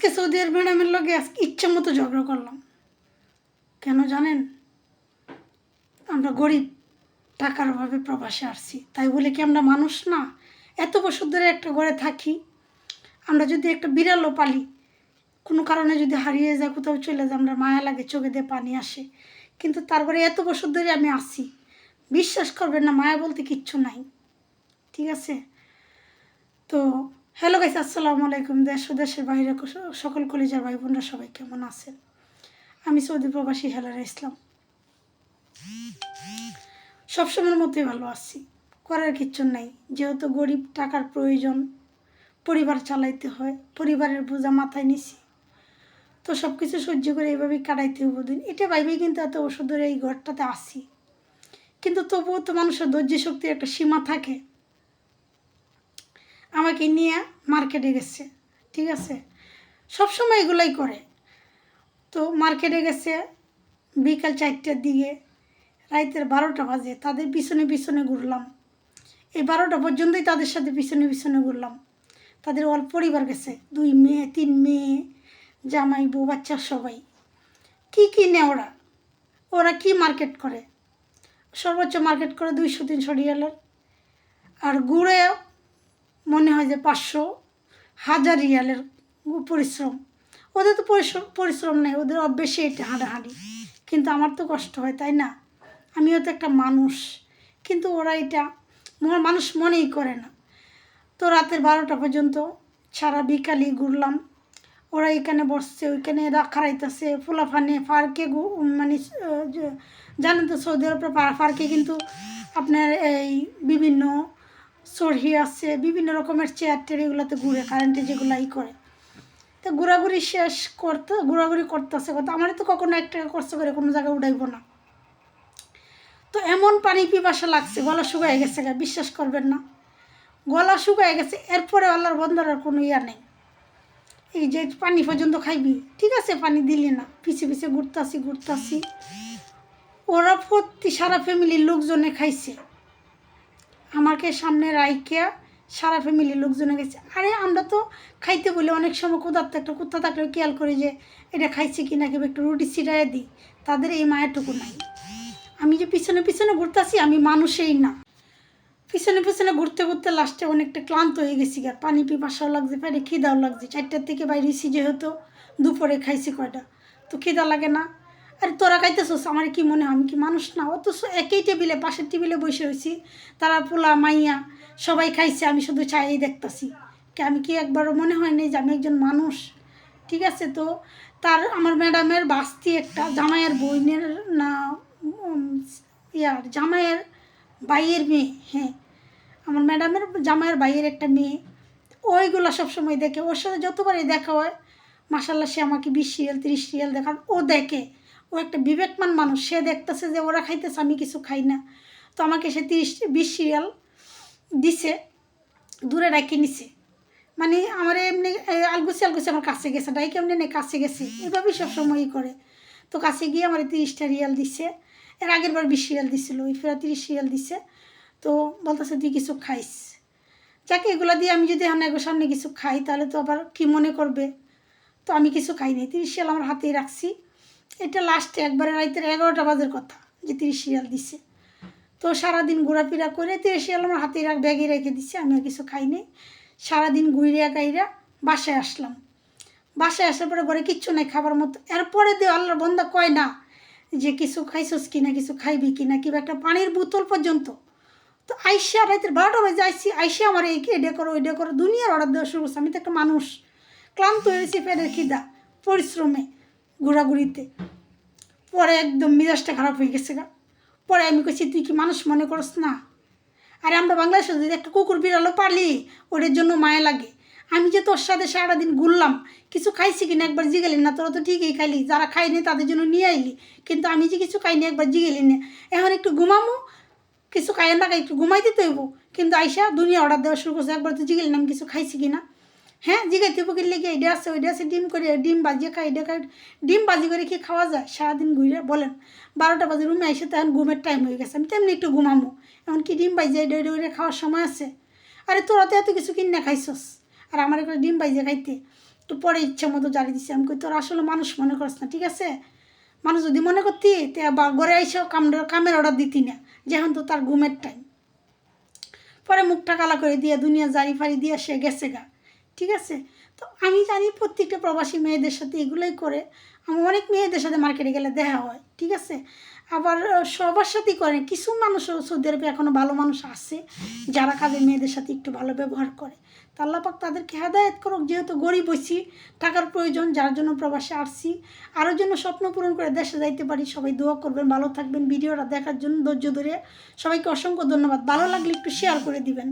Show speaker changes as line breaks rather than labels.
আজকে সৌদি আরব ম্যাডামের লগে আজকে ইচ্ছা মতো ঝগড়া করলাম। কেন জানেন? আমরা গরিব, টাকার অভাবে প্রবাসে আসছি। তাই বলে কি আমরা মানুষ না? এত বছর ধরে একটা ঘরে থাকি, আমরা যদি একটা বিড়ালও পালি, কোনো কারণে যদি হারিয়ে যায়, কোথাও চলে যায়, আমরা মায়া লাগে, চোখে দিয়ে পানি আসে। কিন্তু তারপরে এত বছর ধরে আমি আসি বিশ্বাস করবেন না, মায়া বলতে কিচ্ছু নাই। ঠিক আছে? তো হ্যালো গাইস, আসসালামু আলাইকুম। দেশ ও দেশের বাইরে সকল কলেজের ভাই বোনরা সবাই কেমন আছেন? আমি সৌদি প্রবাসী হেলারা ইসলাম। সবসময়ের মতোই ভালো আছি। করার কিচ্ছু নাই। যেহেতু গরিব টাকার প্রয়োজন, পরিবার চালাইতে হয়, পরিবারের বোঝা মাথায় নিছি। তো সব কিছু সহ্য করে এইভাবেই কাটাইতে হব দিন। এটা ভাইবেই কিন্তু এত ওষুধ ধরে এই ঘরটাতে আসি কিন্তু তবুও তো মানুষের ধৈর্য শক্তির একটা সীমা থাকে। আমাকে নিয়ে মার্কেটে গেছে, ঠিক আছে? সবসময় এগুলাই করে। তো মার্কেটে গেছে, বিকাল চারটার দিকে, রাইতের বারোটা বাজে, তাদের পিছনে পিছনে ঘুরলাম। এই বারোটা পর্যন্তই তাদের সাথে পিছনে পিছনে ঘুরলাম। তাদের অল্প পরিবার গেছে, দুই মেয়ে, তিন মেয়ে, জামাই বউ, বাচ্চা সবাই। কী কিনে ওরা? ওরা কি মার্কেট করে? সর্বোচ্চ মার্কেট করে দুইশো, তিনশো রিয়ালের। আর গুড়ে মনে হয় যে পাঁচশো হাজার রিয়ালের পরিশ্রম। ওদের তো পরিশ্রম পরিশ্রম নেই, ওদের অভ্যেসে এটা হাঁটাহাঁটি কিন্তু আমার তো কষ্ট হয়, তাই না? আমিও তো একটা মানুষ। কিন্তু ওরা এটা মানুষ মনেই করে না। তো রাতের বারোটা পর্যন্ত সারা বিকালই ঘুরলাম। ওরা এখানে বসছে, ওইখানে রাখারাইতেছে ফুলাফানে পার্কে ঘু- মানে জানেন তো সৌদি আরব পার্কে কিন্তু আপনার এই বিভিন্ন সরহি আছে বিভিন্ন রকমের চেয়ার টেয়ার এগুলোতে ঘুরে কারেন্টে যেগুলো ই করে। তো ঘোরাঘুরি শেষ করতে ঘোরাঘুরি করতেছে কথা আমার তো কখনো এক টাকা খরচ করে কোনো জায়গায় উঠাইবো না। তো এমন পানি পিপাসা লাগছে গলা শুকায় গেছে গা, বিশ্বাস করবেন না। গলা শুকায় গেছে এরপরে আল্লাহর বন্ধার আর কোনো ইয়া নেই। এই যে পানি পর্যন্ত খাইবি ঠিক আছে পানি দিলি না পিছে পিছে ঘুরতাছি ঘুরতাছি। ওরা প্রতি সারা ফ্যামিলির লোকজনে খাইছে। আমাকে সামনে রাইকিয়া সারা ফ্যামিলির লোকজনে গেছে আরে, আমরা তো খাইতে বলে অনেক সময় কোথাও একটা কোথা থাকলে খেয়াল করি যে এটা খাইছে কি না কেউ একটু রুটি ছিটাই দিই? তাদের এই মায়েরটুকু নাই। আমি যে পিছনে পিছনে ঘুরতেছি, আমি মানুষেই না। পিছনে পিছনে ঘুরতে ঘুরতে লাস্টে অনেকটা ক্লান্ত হয়ে গেছি আর পানি পিপাসাও লাগছে, পেটে খিদাও লাগছে। চারটার থেকে বাইরেছি যেহেতু, দুপুরে খাইছি কয়টা। তো খিদা লাগে না আরে তোরা খাইতেছোস আমার কি মনে হয়? আমি কি মানুষ না? অথচ একই টেবিলে, পাশের টেবিলে বসে রয়েছি। তারা পোলা, মাইয়া, সবাই খাইছে, আমি শুধু চাই দেখতাছি। কি, আমি কি একবারও মনে হয় নাই যে আমি একজন মানুষ? ঠিক আছে, তো তার, আমার ম্যাডামের বাস্তি একটা, জামাইয়ের বইনের না ইয়ার, জামাইয়ের বাইয়ের মেয়ে হ্যাঁ। আমার ম্যাডামের জামাইয়ের বাইয়ের একটা মেয়ে। ওইগুলো সবসময় দেখে। ওর সাথে যতবারই দেখা হয় মাসাল্লাহ সে আমাকে বিশ সিরিয়াল তিরিশ সিরিয়াল দেখান ও দেখে। ও একটা বিবেকমান মানুষ। সে দেখতেছে যে ওরা খাইতেছে, আমি কিছু খাই না। তো আমাকে সে তিরিশ, বিশ সিরিয়াল দিছে, দূরে রাখি নিছে। মানে আমার এমনি আলগুছি আলগুছি আমার কাছে গেছে। ডাইকে এমনি নেই কাছে গেছে। এভাবেই সবসময়ই করে। তো কাছে গিয়ে আমার তিরিশটা রিয়াল দিছে। এর আগের বার বিশ রিয়াল দিছিল, ওই ফেরা তিরিশ রিয়াল দিছে। তো বলতেছে, তুই কিছু খাইস? যাকে, এগুলো দিয়ে আমি যদি আমার সামনে কিছু খাই, তাহলে তো আবার কি মনে করবে? তো আমি কিছু খাইনি তিরিশ রিয়াল আমার হাতেই রাখছি। এটা লাস্টে একবারে রাইতের এগারোটা বাজের কথা, যে তিরিশ রিয়াল দিছে। তো সারাদিন ঘোরাফেরা করে তিরিশ রিয়াল আমার হাতেই রাখ ব্যাগে রেখে দিছে, আমি আর কিছু খাইনি সারাদিন ঘুরিয়া গাইরা বাসায় আসলাম। বাসায় আসার পরে ঘরে কিচ্ছু নাই খাবার মতো। এরপরে দিয়ে আল্লাহর বন্ধা কয় না যে কিছু খাইছস কিনা, কিছু খাইবি কিনা, কিবা একটা পানির বোতল পর্যন্ত। তো আইসা রাইতের বারোটা বাজে, আইসি, আইসা আমার এই এটা করো, ওইটা করো, দুনিয়ার অর্ডার দেওয়া শুরু করছে। আমি তো একটা মানুষ, ক্লান্ত হয়েছি পেটের খিদা, পরিশ্রমে। ঘোরাঘুরিতে। পরে একদম মেজাজটা খারাপ হয়ে গেছে গা। পরে আমি কইছি, তুই কি মানুষ মনে করস না? আরে আমরা বাংলাদেশে যদি একটা কুকুর বিড়ালও পালি, ওদের জন্য মায়া লাগে। আমি যে তোর সাথে সারাদিন ঘুরলাম, কিছু খাইছি কিনা একবার জিগেলি না, তোরা তো ঠিকই খাইলি, যারা খাইনি তাদের জন্য নিয়ে আইলি। কিন্তু আমি যে কিছু খাইনি একবার জিগেলি না। এখন একটু ঘুমামো, কিছু খাই না একটু ঘুমাই দিতে হইব। কিন্তু আইসা দুনিয়া অর্ডার দেওয়া শুরু করছে, একবার তো জিগেলি না, আমি কিছু খাইছি কিনা। হ্যাঁ জিগাইতে বুকির লেগে এটা আছে, ওইটা আছে, ডিম করে, ডিম বাজিয়ে খাই এটা খাই ডিম বাজি করে কি খাওয়া যায়? সারাদিন ঘুরে, বলেন, বারোটা বাজে রুমে এসে তখন ঘুমের টাইম হয়ে গেছে, আমি তেমনি একটু ঘুমামো এমন কি ডিম বাজিয়ে এটা এটা খাওয়ার সময় আছে? আরে, তোরা তো এত কিছু কিনে খাইছস, আর আমার একটা ডিম বাজিয়ে খাইতে, তো পরে ইচ্ছা মতো জারি দিছি। আমি কই, তোর আসলে মানুষ মনে করস না, ঠিক আছে? মানুষ যদি মনে করতি, তে বা ঘরে এসেও কাম কামের অর্ডার দিতি না, যেহেতু তো তার ঘুমের টাইম পরে মুখটা কালা করে দিয়ে, দুনিয়া জারি ফারি দিয়ে সে গেছে গা। ঠিক আছে? তো আমি জানি প্রত্যেকটা প্রবাসী মেয়েদের সাথে এগুলোই করে। আমার অনেক মেয়েদের সাথে মার্কেটে গেলে দেখা হয়, ঠিক আছে? আবার সবার সাথেই করে। কিছু মানুষ সৌদি আরবে এখনও ভালো মানুষ আছে, যারা কাজের মেয়েদের সাথে একটু ভালো ব্যবহার করে। পাক তাদেরকে হেদায়ত করুক, যেহেতু গরিব হইছি টাকার প্রয়োজন, যার জন্য প্রবাসে আসছি। আরও জন্য স্বপ্ন পূরণ করে দেশে যাইতে পারি, সবাই দোয়া করবেন, ভালো থাকবেন। ভিডিওটা দেখার জন্য ধৈর্য ধরে সবাইকে অসংখ্য ধন্যবাদ। ভালো লাগলে একটু শেয়ার করে দিবেন।